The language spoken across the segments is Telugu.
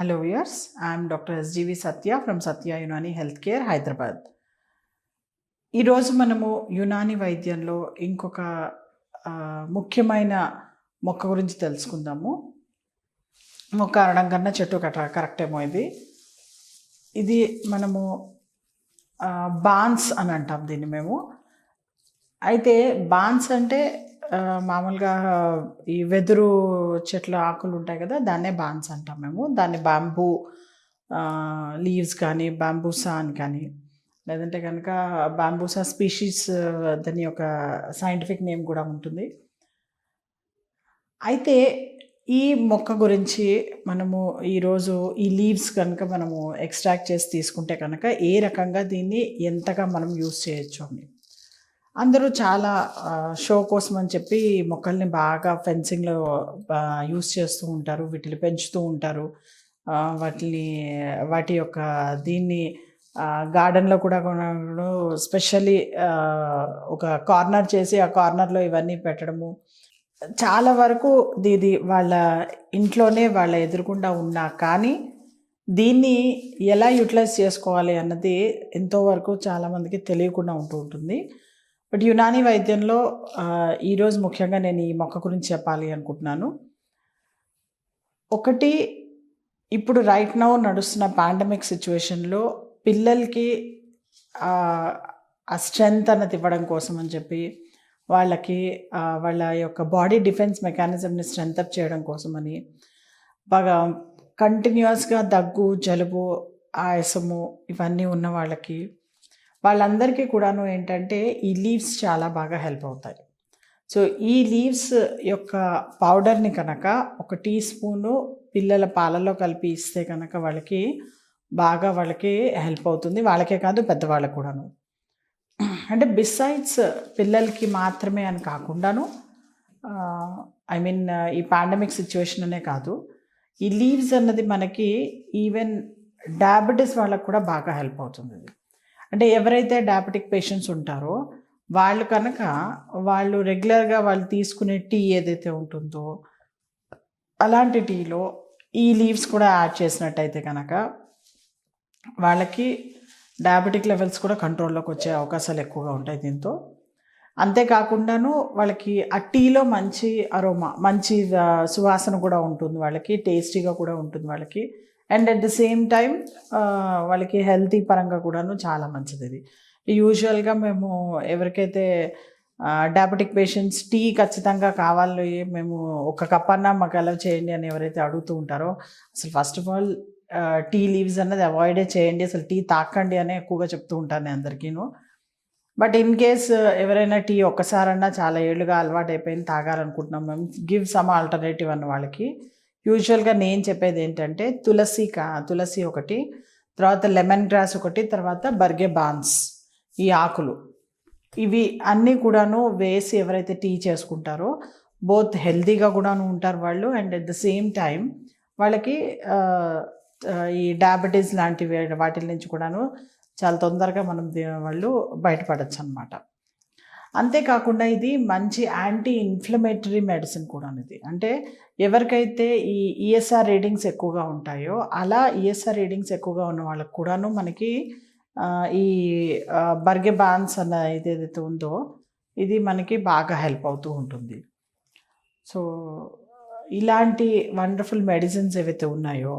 Hello viewers. I'm doctor SGV Satya from Satya Unani health care Hyderabad ఈరోజు మనము యునాని వైద్యంలో ఇంకొక ముఖ్యమైన మొక్క గురించి తెలుసుకుందాము. మొక్క అనడం కన్నా చెట్టు కట కరెక్ట్ ఏమో ఇది. ఇది మనము బాన్స్ అని అంటాం దీన్ని మేము. అయితే బాన్స్ అంటే మామూలుగా ఈ వెదురు చెట్ల ఆకులు ఉంటాయి కదా దాన్నే బాన్స్ అంటాం మేము. దాన్ని బాంబూ లీవ్స్ కానీ బాంబూసా అని కానీ లేదంటే కనుక బాంబూసా స్పీషీస్ దాని యొక్క సైంటిఫిక్ నేమ్ కూడా ఉంటుంది. అయితే ఈ మొక్క గురించి మనము ఈరోజు ఈ లీవ్స్ కనుక మనము ఎక్స్ట్రాక్ట్ చేసి తీసుకుంటే కనుక ఏ రకంగా దీన్ని ఎంతగా మనం యూస్ చేయొచ్చు అని? అందరూ చాలా షో కోసం అని చెప్పి మొక్కల్ని బాగా ఫెన్సింగ్లో యూస్ చేస్తూ ఉంటారు వీటిని పెంచుతూ ఉంటారు. వాటిని వాటి యొక్క దీన్ని గార్డెన్లో కూడా స్పెషల్లీ ఒక కార్నర్ చేసి ఆ కార్నర్లో ఇవన్నీ పెట్టడము. చాలా వరకు ఇది వాళ్ళ ఇంట్లోనే వాళ్ళ ఎదురుకుండా ఉన్నా కానీ దీన్ని ఎలా యూటిలైజ్ చేసుకోవాలి అన్నది ఎంతో వరకు చాలామందికి తెలియకుండా ఉంటూ ఉంటుంది. బట్ యునాని వైద్యంలో ఈరోజు ముఖ్యంగా నేను ఈ మొక్క గురించి చెప్పాలి అనుకుంటున్నాను. ఒకటి ఇప్పుడు రైట్ నౌ నడుస్తున్న పాండమిక్ సిచ్యువేషన్లో పిల్లలకి ఆ, స్ట్రెంత్ స్ట్రెంగ్త్ అన్నది ఇవ్వడం కోసం అని చెప్పి వాళ్ళకి వాళ్ళ యొక్క బాడీ డిఫెన్స్ మెకానిజంని స్ట్రెంత్ అప్ చేయడం కోసమని బాగా కంటిన్యూస్గా దగ్గు జలుబు ఆయాసము ఇవన్నీ ఉన్న వాళ్ళకి వాళ్ళందరికీ కూడాను ఏంటంటే ఈ లీవ్స్ చాలా బాగా హెల్ప్ అవుతాయి. సో ఈ లీవ్స్ యొక్క పౌడర్ని కనుక ఒక టీ స్పూను పిల్లల పాలలో కలిపి ఇస్తే కనుక వాళ్ళకి బాగా వాళ్ళకి హెల్ప్ అవుతుంది. వాళ్ళకే కాదు పెద్దవాళ్ళకు కూడాను. అంటే బిసైడ్స్ పిల్లలకి మాత్రమే అని కాకుండాను ఐ మీన్ ఈ పాండమిక్ సిచ్యువేషన్ అనే కాదు. ఈ లీవ్స్ అన్నది మనకి ఈవెన్ డయాబెటీస్ వాళ్ళకు కూడా బాగా హెల్ప్ అవుతుంది. అంటే ఎవరైతే డయాబెటిక్ పేషెంట్స్ ఉంటారో వాళ్ళు కనుక వాళ్ళు రెగ్యులర్గా వాళ్ళు తీసుకునే టీ ఏదైతే ఉంటుందో అలాంటి టీలో ఈ లీవ్స్ కూడా యాడ్ చేసినట్టయితే కనుక వాళ్ళకి డయాబెటిక్ లెవెల్స్ కూడా కంట్రోల్లోకి వచ్చే అవకాశాలు ఎక్కువగా ఉంటాయి దీంతో. అంతేకాకుండాను వాళ్ళకి ఆ టీలో మంచి అరోమా మంచి సువాసన కూడా ఉంటుంది వాళ్ళకి టేస్టీగా కూడా ఉంటుంది వాళ్ళకి. And at the same time వాళ్ళకి హెల్తీ పరంగా కూడాను చాలా మంచిది ఇది యూజువల్గా మేము ఎవరికైతే డయాబెటిక్ పేషెంట్స్ టీ ఖచ్చితంగా కావాలి మేము ఒక కప్ అన్నా మాకు అలవ్ చేయండి అని ఎవరైతే అడుగుతూ ఉంటారో అసలు first of all tea leaves అన్నది అవాయిడే చేయండి అసలు టీ తాకండి అని ఎక్కువగా చెప్తూ ఉంటాను నేను అందరికీను. బట్ ఇన్ కేస్ ఎవరైనా టీ ఒక్కసారన్నా చాలా ఏళ్ళుగా అలవాటు అయిపోయింది తాగాలనుకుంటున్నాం మేము గివ్ సమ్ ఆల్టర్నేటివ్ అన్న వాళ్ళకి. యూజువల్గా నేను చెప్పేది ఏంటంటే తులసి కా తులసి ఒకటి తర్వాత లెమన్ గ్రాస్ ఒకటి తర్వాత బర్గే బాన్స్ ఈ ఆకులు. ఇవి అన్నీ కూడాను వేసి ఎవరైతే టీ చేసుకుంటారో బోత్ హెల్దీగా కూడాను ఉంటారు వాళ్ళు and at the same time వాళ్ళకి ఈ డయాబెటీస్ లాంటివి వాటి నుంచి కూడాను చాలా తొందరగా మనం వాళ్ళు బయటపడచ్చు అనమాట అంతేకాకుండా ఇది మంచి యాంటీ ఇన్ఫ్లమేటరీ మెడిసిన్ కూడా ఇది. అంటే ఎవరికైతే ఈ ఈఎస్ఆర్ రీడింగ్స్ ఎక్కువగా ఉంటాయో అలా ఈఎస్ఆర్ రీడింగ్స్ ఎక్కువగా ఉన్న వాళ్ళకి కూడాను మనకి ఈ ఆ, బర్గే బాన్స్ అన్న ఇది ఏదైతే ఉందో ఇది మనకి బాగా హెల్ప్ అవుతూ ఉంటుంది. సో ఇలాంటి వండర్ఫుల్ మెడిసిన్స్ ఏవైతే ఉన్నాయో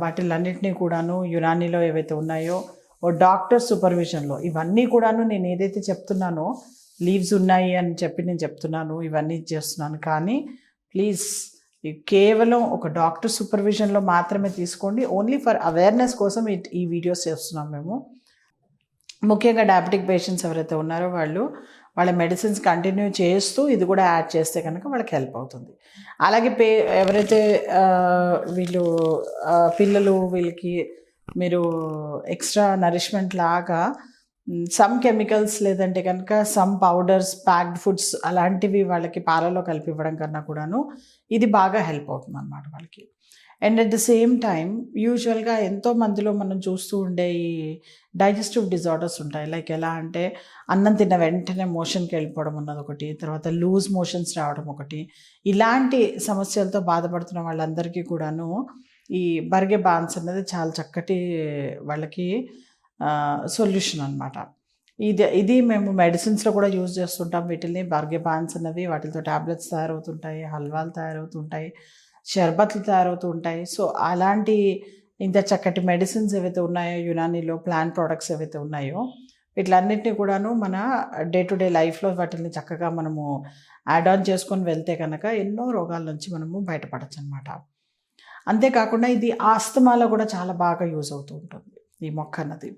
వాటిలన్నింటినీ కూడాను యునానీలో ఏవైతే ఉన్నాయో ఓ డాక్టర్ సూపర్విజన్లో. ఇవన్నీ కూడాను నేను ఏదైతే చెప్తున్నానో లీవ్స్ ఉన్నాయి అని చెప్పి నేను చెప్తున్నాను ఇవన్నీ చేస్తున్నాను. కానీ ప్లీజ్ కేవలం ఒక డాక్టర్ సూపర్విజన్లో మాత్రమే తీసుకోండి. ఓన్లీ ఫర్ అవేర్నెస్ కోసం ఈ- వీడియోస్ చేస్తున్నాం మేము. ముఖ్యంగా డయాబెటిక్ పేషెంట్స్ ఎవరైతే ఉన్నారో వాళ్ళు వాళ్ళ మెడిసిన్స్ కంటిన్యూ చేస్తూ ఇది కూడా యాడ్ చేస్తే కనుక వాళ్ళకి హెల్ప్ అవుతుంది. అలాగే పే ఎవరైతే వీళ్ళు పిల్లలు వీళ్ళకి మీరు ఎక్స్ట్రా నరిష్మెంట్ లాగా సమ్ కెమికల్స్ లేదంటే కనుక సమ్ పౌడర్స్ ప్యాక్డ్ ఫుడ్స్ అలాంటివి వాళ్ళకి పాలలో కలిపి ఇవ్వడం కన్నా కూడాను ఇది బాగా హెల్ప్ అవుతుంది అనమాట వాళ్ళకి and at the same time యూజువల్గా ఎంతో మందిలో మనం చూస్తూ ఉండే ఈ డైజెస్టివ్ డిజార్డర్స్ ఉంటాయి. లైక్ ఎలా అంటే అన్నం తిన్న వెంటనే మోషన్కి వెళ్ళిపోవడం అన్నది ఒకటి తర్వాత లూజ్ మోషన్స్ రావడం ఒకటి. ఇలాంటి సమస్యలతో బాధపడుతున్న వాళ్ళందరికీ కూడాను ఈ బర్గే బాన్స్ అనేది చాలా చక్కటి వాళ్ళకి సొల్యూషన్ అనమాట ఇది ఇది మేము మెడిసిన్స్లో కూడా యూజ్ చేస్తుంటాం. వీటిని బర్గే బాన్స్ అన్నవి వాటితో ట్యాబ్లెట్స్ తయారవుతుంటాయి హల్వాలు తయారవుతుంటాయి షర్బత్లు తయారవుతుంటాయి. సో అలాంటి ఇంత చక్కటి మెడిసిన్స్ ఏవైతే ఉన్నాయో యునానీలో ప్లాంట్ ప్రోడక్ట్స్ ఏవైతే ఉన్నాయో వీటిలన్నింటినీ కూడాను మన డే టు డే లైఫ్లో వాటిని చక్కగా మనము యాడ్ ఆన్ చేసుకొని వెళ్తే కనుక ఎన్నో రోగాల నుంచి మనము బయటపడచ్చు అనమాట అంతేకాకుండా ఇది ఆస్తమాలో కూడా చాలా బాగా యూజ్ అవుతూ ఉంటుంది ఈ మొక్క అన్నది.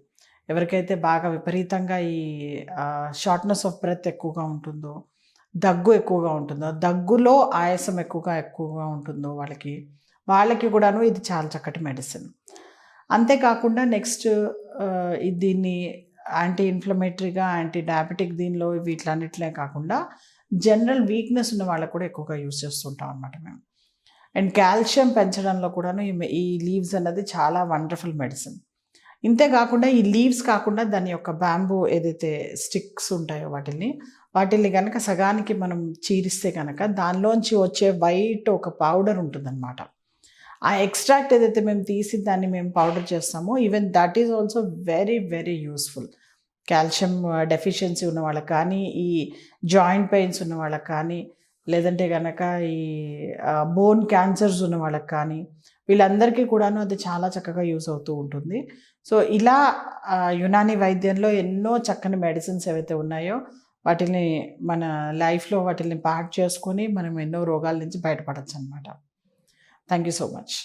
ఎవరికైతే బాగా విపరీతంగా ఈ షార్ట్నెస్ ఆఫ్ బ్రెత్ ఎక్కువగా ఉంటుందో దగ్గు ఎక్కువగా ఉంటుందో దగ్గులో ఆయాసం ఎక్కువగా ఎక్కువగా ఉంటుందో వాళ్ళకి వాళ్ళకి కూడాను ఇది చాలా చక్కటి మెడిసిన్ అంతేకాకుండా నెక్స్ట్ దీన్ని యాంటీ ఇన్ఫ్లమేటరీగా యాంటీ డయాబెటిక్ దీనిలో వీటిలన్నిటిలే కాకుండా జనరల్ వీక్నెస్ ఉన్న వాళ్ళకు కూడా ఎక్కువగా యూజ్ చేస్తుంటాం అనమాట మేము. అండ్ కాల్షియం పెంచడంలో కూడాను ఈ లీవ్స్ అన్నది చాలా వండర్ఫుల్ మెడిసిన్ ఇంతే కాకుండా ఈ లీవ్స్ కాకుండా దాని యొక్క బ్యాంబూ ఏదైతే స్టిక్స్ ఉంటాయో వాటిని వాటిని కనుక సగానికి మనం చీరిస్తే కనుక దానిలోంచి వచ్చే వైట్ ఒక పౌడర్ ఉంటుందన్నమాట. ఆ ఎక్స్ట్రాక్ట్ ఏదైతే మేము తీసి దాన్ని మేము పౌడర్ చేస్తామో even that is also very very useful calcium deficiency ఉన్న వాళ్ళకి కానీ ఈ జాయింట్ పెయిన్స్ ఉన్న వాళ్ళకి కానీ లేదంటే కనుక ఈ బోన్ క్యాన్సర్స్ ఉన్న వాళ్ళకి కానీ వీళ్ళందరికీ కూడాను అది చాలా చక్కగా యూస్ అవుతూ ఉంటుంది. సో ఇలా యునాని వైద్యంలో ఎన్నో చక్కని మెడిసిన్స్ ఏవైతే ఉన్నాయో వాటిని మన లైఫ్లో వాటిని పార్ట్ చేసుకొని మనం ఎన్నో రోగాల నుంచి బయటపడచ్చు అనమాట థ్యాంక్ యూ సో మచ్